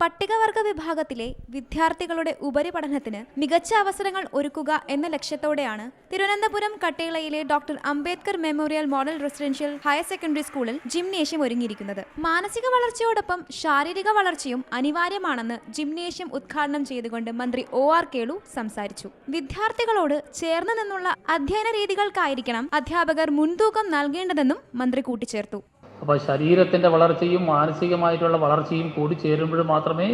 പട്ടികവർഗ വിഭാഗത്തിലെ വിദ്യാർത്ഥികളുടെ ഉപരിപഠനത്തിന് മികച്ച അവസരങ്ങൾ ഒരുക്കുക എന്ന ലക്ഷ്യത്തോടെയാണ് Thiruvananthapuram കട്ടേളയിലെ doctor Ambedkar memorial model residential higher secondary സ്കൂളിൽ ജിംനേഷ്യം ഒരുങ്ങിയിരിക്കുന്നത്. മാനസിക വളർച്ചയോടൊപ്പം ശാരീരിക വളർച്ചയും അനിവാര്യമാണെന്ന് ജിംനേഷ്യം ഉദ്ഘാടനം ചെയ്തുകൊണ്ട് മന്ത്രി ഒ ആർ കേളു സംസാരിച്ചു. വിദ്യാർത്ഥികളോട് ചേർന്ന് നിന്നുള്ള അധ്യയന രീതികൾക്കായിരിക്കണം അധ്യാപകർ മുൻതൂക്കം നൽകേണ്ടതെന്നും മന്ത്രി കൂട്ടിച്ചേർത്തു. അപ്പോൾ ശരീരത്തിന്റെ വളർച്ചയും മാനസികമായിട്ടുള്ള വളർച്ചയും കൂടി ചേരുമ്പോൾ മാത്രമേ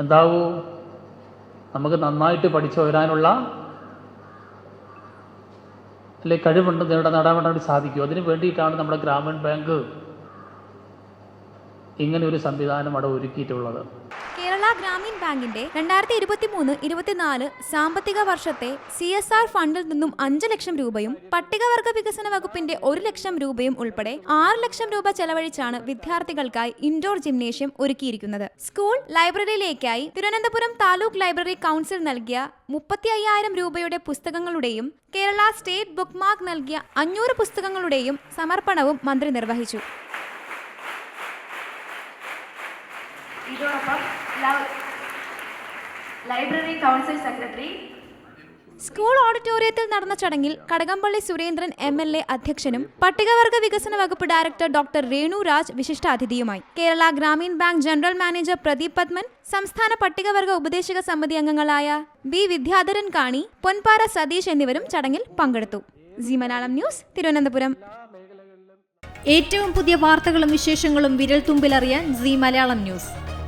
എന്താവൂ? നമുക്ക് നന്നായിട്ട് പഠിച്ചു വരാനുള്ള അല്ലെ കഴിവുണ്ട് നേടാൻ നേടാൻ വേണ്ടി സാധിക്കും. അതിന് വേണ്ടിയിട്ടാണ് നമ്മുടെ ഗ്രാമീൺ ബാങ്ക് ഇങ്ങനെ ഒരു സംവിധാനം അവിടെ ഒരുക്കിയിട്ടുള്ളത്. ഗ്രാമീൺ ബാങ്കിന്റെ രണ്ടായിരത്തി ഇരുപത്തി മൂന്ന് ഇരുപത്തിനാല് സാമ്പത്തിക വർഷത്തെ സി എസ് ആർ ഫണ്ടിൽ നിന്നും അഞ്ച് ലക്ഷം രൂപയും പട്ടികവർഗ വികസന വകുപ്പിന്റെ ഒരു ലക്ഷം രൂപയും ഉൾപ്പെടെ ആറ് ലക്ഷം രൂപ ചെലവഴിച്ചാണ് വിദ്യാർത്ഥികൾക്കായി ഇൻഡോർ ജിംനേഷ്യം ഒരുക്കിയിരിക്കുന്നത്. സ്കൂൾ ലൈബ്രറിയിലേക്കായി തിരുവനന്തപുരം താലൂക്ക് ലൈബ്രറി കൗൺസിൽ നൽകിയ മുപ്പത്തി അയ്യായിരം രൂപയുടെ പുസ്തകങ്ങളുടെയും കേരള സ്റ്റേറ്റ് ബുക്ക് മാർക്ക് നൽകിയ അഞ്ഞൂറ് പുസ്തകങ്ങളുടെയും സമർപ്പണവും മന്ത്രി നിർവഹിച്ചു. ഇതോടൊപ്പം ലൈബ്രറി കൗൺസിൽ സെക്രട്ടറി സ്കൂൾ ഓഡിറ്റോറിയത്തിൽ നടന്ന ചടങ്ങിൽ Kadakampally Surendran M L A അധ്യക്ഷനും പട്ടികവർഗ വികസന വകുപ്പ് director doctor Renu Raj വിശിഷ്ടാതിഥിയുമായി. Kerala Gramin bank general manager Pradeep Padman സംസ്ഥാന പട്ടികവർഗ ഉപദേശക സമിതി അംഗങ്ങളായ ബി വിദ്യാധരൻ കാണി പൊൻപാറ സതീഷ് എന്നിവരും ചടങ്ങിൽ പങ്കെടുത്തു. ജി മലയാളം ന്യൂസ് തിരുവനന്തപുരം. ഏറ്റവും പുതിയ വാർത്തകളും വിശേഷങ്ങളും വിരൽ തുമ്പിലറിയാൻ സി മലയാളം ന്യൂസ്.